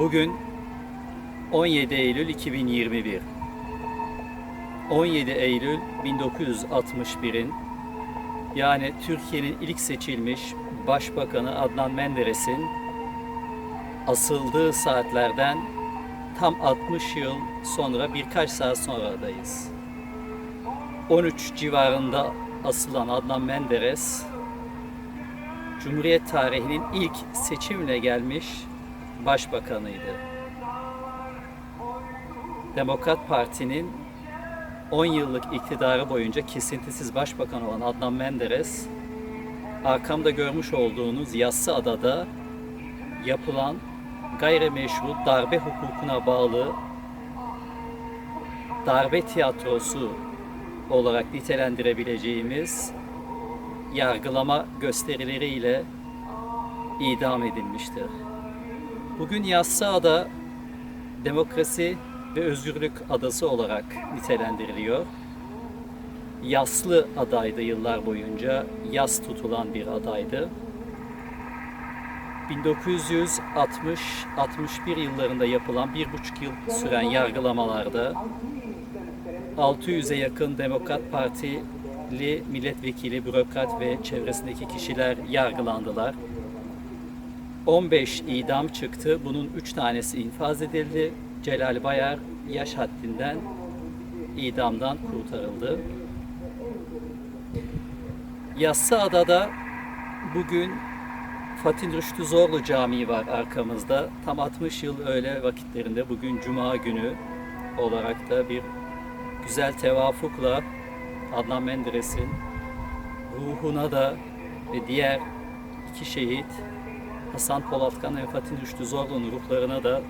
Bugün 17 Eylül 2021. 17 Eylül 1961'in yani Türkiye'nin ilk seçilmiş Başbakanı Adnan Menderes'in asıldığı saatlerden tam 60 yıl sonra birkaç saat sonradayız. 13 civarında asılan Adnan Menderes Cumhuriyet tarihinin ilk seçimle gelmiş başbakanıydı. Demokrat Parti'nin 10 yıllık iktidarı boyunca kesintisiz başbakan olan Adnan Menderes, arkamda görmüş olduğunuz Yassıada'da yapılan gayrimeşru darbe hukukuna bağlı darbe tiyatrosu olarak nitelendirebileceğimiz yargılama gösterileriyle idam edilmiştir. Bugün Yassıada demokrasi ve özgürlük adası olarak nitelendiriliyor. Yaslı adaydı yıllar boyunca, yas tutulan bir adaydı. 1960-61 yıllarında yapılan bir buçuk yıl süren yargılamalarda 600'e yakın Demokrat Partili milletvekili, bürokrat ve çevresindeki kişiler yargılandılar. 15 idam çıktı. Bunun 3 tanesi infaz edildi. Celal Bayar yaş haddinden idamdan kurtarıldı. Yassıada'da bugün Fatih Rüştü Zorlu Camii var arkamızda. Tam 60 yıl öğle vakitlerinde bugün Cuma günü olarak da bir güzel tevafukla Adnan Menderes'in ruhuna da ve diğer iki şehit Hasan Polatkan ve Fatih Rüştü Zorlu'nun ruhlarına da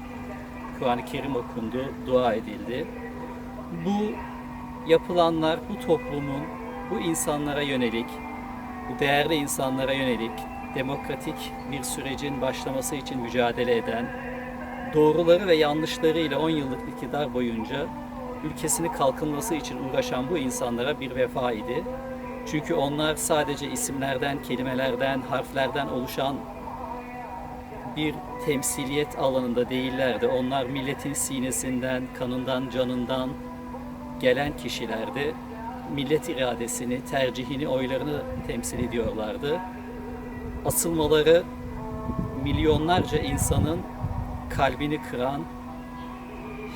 Kur'an-ı Kerim okundu, dua edildi. Bu yapılanlar bu toplumun, bu insanlara yönelik, bu değerli insanlara yönelik demokratik bir sürecin başlaması için mücadele eden, doğruları ve yanlışlarıyla 10 yıllık iktidar boyunca ülkesini kalkınması için uğraşan bu insanlara bir vefa idi. Çünkü onlar sadece isimlerden, kelimelerden, harflerden oluşan bir temsiliyet alanında değillerdi. Onlar milletin sinesinden, kanından, canından gelen kişilerdi. Millet iradesini, tercihini, oylarını temsil ediyorlardı. Asılmaları milyonlarca insanın kalbini kıran,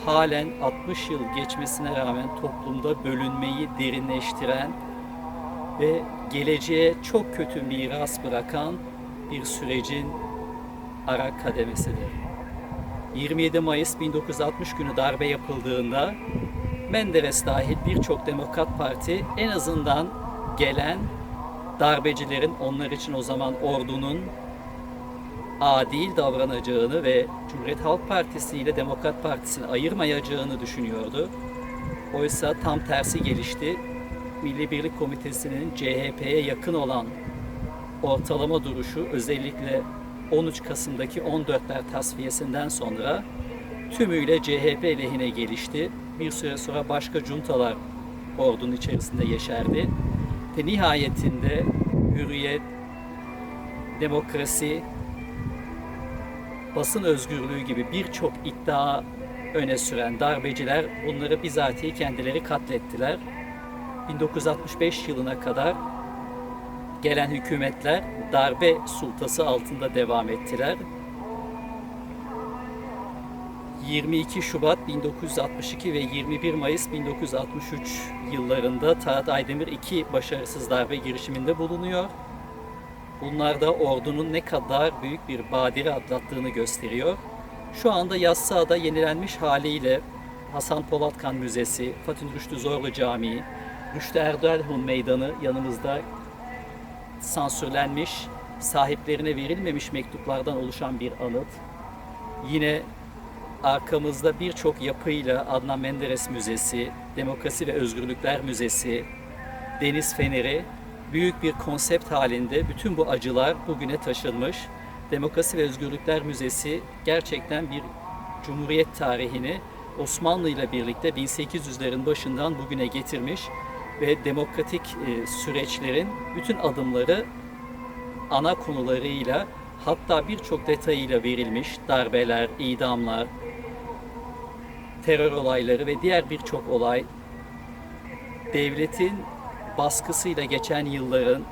halen 60 yıl geçmesine rağmen toplumda bölünmeyi derinleştiren ve geleceğe çok kötü miras bırakan bir sürecin ara kademesidir. 27 Mayıs 1960 günü darbe yapıldığında Menderes dahil birçok Demokrat Parti en azından gelen darbecilerin onlar için o zaman ordunun adil davranacağını ve Cumhuriyet Halk Partisi ile Demokrat Partisi'ni ayırmayacağını düşünüyordu. Oysa tam tersi gelişti. Milli Birlik Komitesi'nin CHP'ye yakın olan ortalama duruşu özellikle 13 Kasım'daki 14'ler tasfiyesinden sonra tümüyle CHP lehine gelişti. Bir süre sonra başka cuntalar ordunun içerisinde yeşerdi. Ve nihayetinde hürriyet, demokrasi, basın özgürlüğü gibi birçok iddia öne süren darbeciler bunları bizatihi kendileri katlettiler. 1965 yılına kadar gelen hükümetler darbe sultası altında devam ettiler. 22 Şubat 1962 ve 21 Mayıs 1963 yıllarında Talat Aydemir iki başarısız darbe girişiminde bulunuyor. Bunlar da ordunun ne kadar büyük bir badire atlattığını gösteriyor. Şu anda Yassıada yenilenmiş haliyle Hasan Polatkan Müzesi, Fatih Rüştü Zorlu Camii, Rüştü Erdoğan Meydanı yanımızda sansürlenmiş, sahiplerine verilmemiş mektuplardan oluşan bir anıt. Yine arkamızda birçok yapıyla Adnan Menderes Müzesi, Demokrasi ve Özgürlükler Müzesi, Deniz Feneri büyük bir konsept halinde bütün bu acılar bugüne taşınmış. Demokrasi ve Özgürlükler Müzesi gerçekten bir cumhuriyet tarihini Osmanlı ile birlikte 1800'lerin başından bugüne getirmiş ve demokratik e, süreçlerin bütün adımları ana konularıyla hatta birçok detayıyla verilmiş darbeler, idamlar, terör olayları ve diğer birçok olay devletin baskısıyla geçen yılların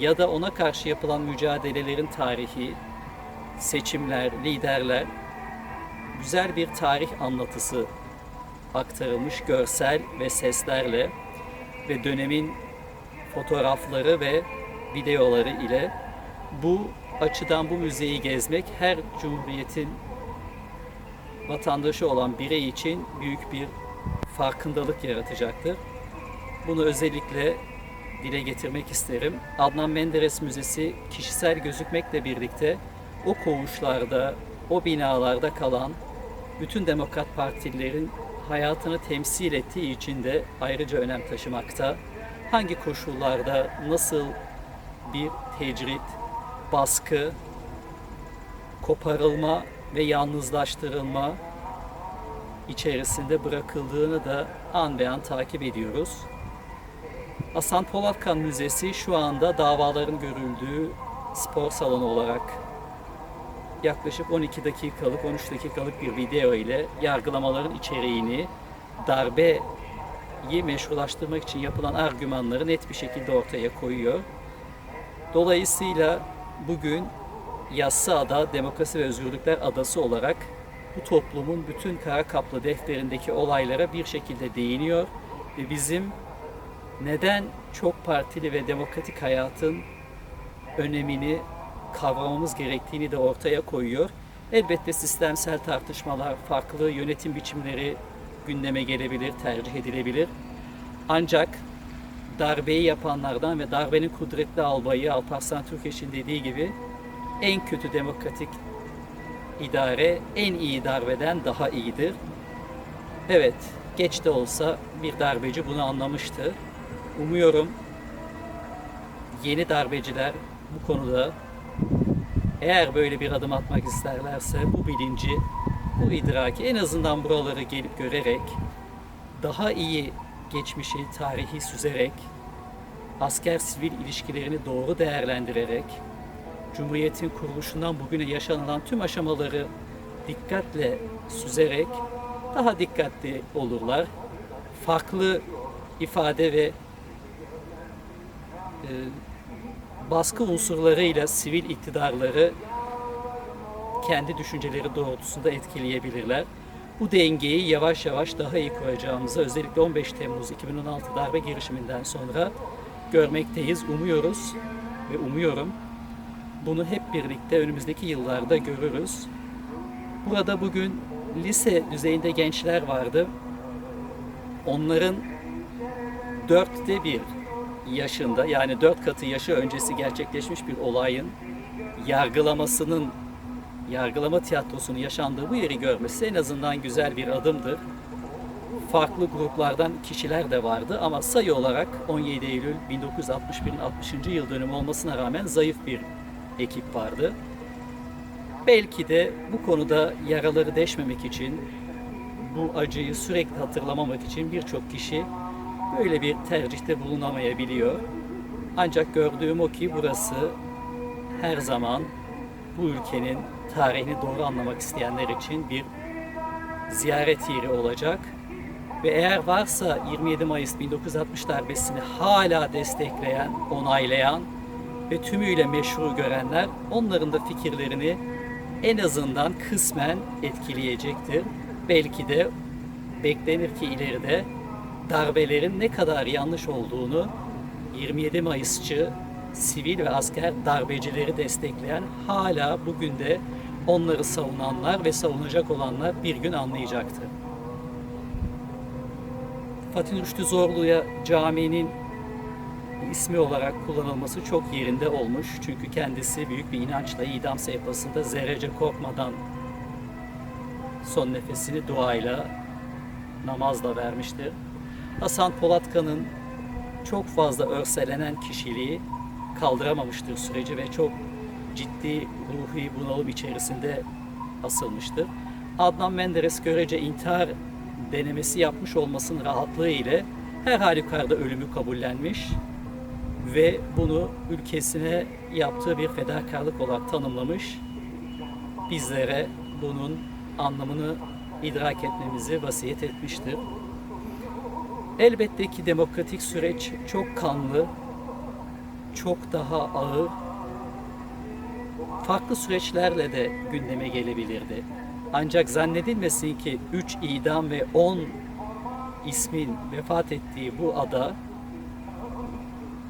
ya da ona karşı yapılan mücadelelerin tarihi, seçimler, liderler güzel bir tarih anlatısı aktarılmış görsel ve seslerle ve dönemin fotoğrafları ve videoları ile bu açıdan bu müzeyi gezmek her cumhuriyetin vatandaşı olan birey için büyük bir farkındalık yaratacaktır. Bunu özellikle dile getirmek isterim. Adnan Menderes Müzesi kişisel gözükmekle birlikte o koğuşlarda, o binalarda kalan bütün demokrat partilerin hayatını temsil ettiği için de ayrıca önem taşımakta. Hangi koşullarda nasıl bir tecrit, baskı, koparılma ve yalnızlaştırılma içerisinde bırakıldığını da an be an takip ediyoruz. Hasan Polatkan Müzesi şu anda davaların görüldüğü spor salonu olarak yaklaşık 12 dakikalık, 13 dakikalık bir video ile yargılamaların içeriğini darbeyi meşrulaştırmak için yapılan argümanları net bir şekilde ortaya koyuyor. Dolayısıyla bugün Yassıada Demokrasi ve Özgürlükler Adası olarak bu toplumun bütün kara kaplı defterindeki olaylara bir şekilde değiniyor ve bizim neden çok partili ve demokratik hayatın önemini kavramamız gerektiğini de ortaya koyuyor. Elbette sistemsel tartışmalar, farklı yönetim biçimleri gündeme gelebilir, tercih edilebilir. Ancak darbeyi yapanlardan ve darbenin kudretli albayı Alparslan Türkeş'in dediği gibi en kötü demokratik idare en iyi darbeden daha iyidir. Evet, geç de olsa bir darbeci bunu anlamıştı. Umuyorum yeni darbeciler bu konuda eğer böyle bir adım atmak isterlerse bu bilinci, bu idraki en azından buraları gelip görerek daha iyi geçmişi, tarihi süzerek, asker-sivil ilişkilerini doğru değerlendirerek, Cumhuriyet'in kuruluşundan bugüne yaşanılan tüm aşamaları dikkatle süzerek daha dikkatli olurlar. Farklı ifade ve e, baskı unsurlarıyla sivil iktidarları kendi düşünceleri doğrultusunda etkileyebilirler. Bu dengeyi yavaş yavaş daha iyi kuracağımızı özellikle 15 Temmuz 2016 darbe girişiminden sonra görmekteyiz. Umuyoruz ve umuyorum bunu hep birlikte önümüzdeki yıllarda görürüz. Burada bugün lise düzeyinde gençler vardı. Onların dörtte bir yaşında yani dört katı yaşı öncesi gerçekleşmiş bir olayın yargılamasının yargılama tiyatrosunun yaşandığı bu yeri görmesi en azından güzel bir adımdır. Farklı gruplardan kişiler de vardı ama sayı olarak 17 Eylül 1961'in 60. yıl dönümü olmasına rağmen zayıf bir ekip vardı. Belki de bu konuda yaraları deşmemek için, bu acıyı sürekli hatırlamamak için birçok kişi böyle bir tercihte bulunamayabiliyor. Ancak gördüğüm o ki burası her zaman bu ülkenin tarihini doğru anlamak isteyenler için bir ziyaret yeri olacak. Ve eğer varsa 27 Mayıs 1960 darbesini hala destekleyen, onaylayan ve tümüyle meşru görenler onların da fikirlerini en azından kısmen etkileyecektir. Belki de beklenir ki ileride darbelerin ne kadar yanlış olduğunu 27 Mayısçı sivil ve asker darbecileri destekleyen hala bugün de onları savunanlar ve savunacak olanlar bir gün anlayacaktır. Fatih Rüştü Zorlu'ya caminin ismi olarak kullanılması çok yerinde olmuş. Çünkü kendisi büyük bir inançla idam sehpasında zerrece korkmadan son nefesini duayla, namazla vermiştir. Hasan Polatkan'ın çok fazla örselenen kişiliği kaldıramamıştır süreci ve çok ciddi ruhi bunalım içerisinde asılmıştır. Adnan Menderes görece intihar denemesi yapmış olmasının rahatlığı ile her halükarda ölümü kabullenmiş ve bunu ülkesine yaptığı bir fedakarlık olarak tanımlamış. Bizlere bunun anlamını idrak etmemizi vasiyet etmiştir. Elbette ki demokratik süreç çok kanlı, çok daha ağır, farklı süreçlerle de gündeme gelebilirdi. Ancak zannedilmesin ki 3 idam ve 10 ismin vefat ettiği bu ada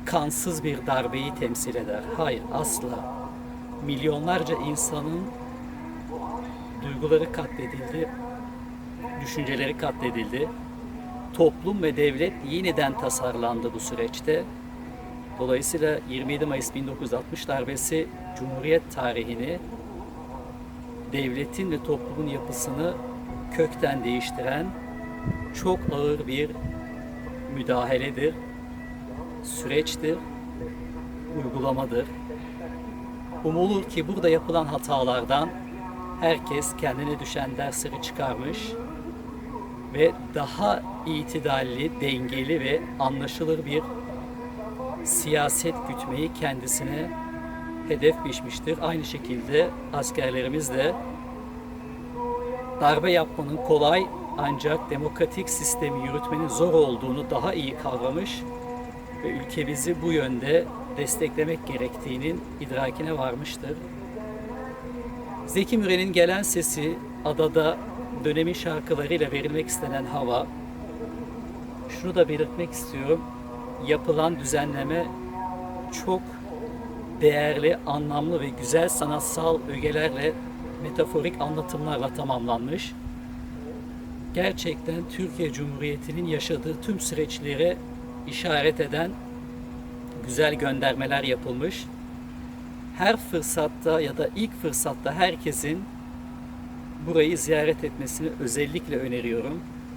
kansız bir darbeyi temsil eder. Hayır, asla. Milyonlarca insanın duyguları katledildi, düşünceleri katledildi. Toplum ve devlet yeniden tasarlandı bu süreçte. Dolayısıyla 27 Mayıs 1960 darbesi Cumhuriyet tarihini, devletin ve toplumun yapısını kökten değiştiren çok ağır bir müdahaledir, süreçtir, uygulamadır. Umulur ki burada yapılan hatalardan herkes kendine düşen dersleri çıkarmış ve daha itidalli, dengeli ve anlaşılır bir siyaset gütmeyi kendisine hedef biçmiştir. Aynı şekilde askerlerimiz de darbe yapmanın kolay ancak demokratik sistemi yürütmenin zor olduğunu daha iyi kavramış ve ülkemizi bu yönde desteklemek gerektiğinin idrakine varmıştır. Zeki Müren'in gelen sesi adada dönemin şarkılarıyla verilmek istenen hava. Şunu da belirtmek istiyorum. Yapılan düzenleme çok değerli, anlamlı ve güzel sanatsal ögelerle, metaforik anlatımlarla tamamlanmış. Gerçekten Türkiye Cumhuriyeti'nin yaşadığı tüm süreçlere işaret eden güzel göndermeler yapılmış. Her fırsatta ya da ilk fırsatta herkesin burayı ziyaret etmesini özellikle öneriyorum.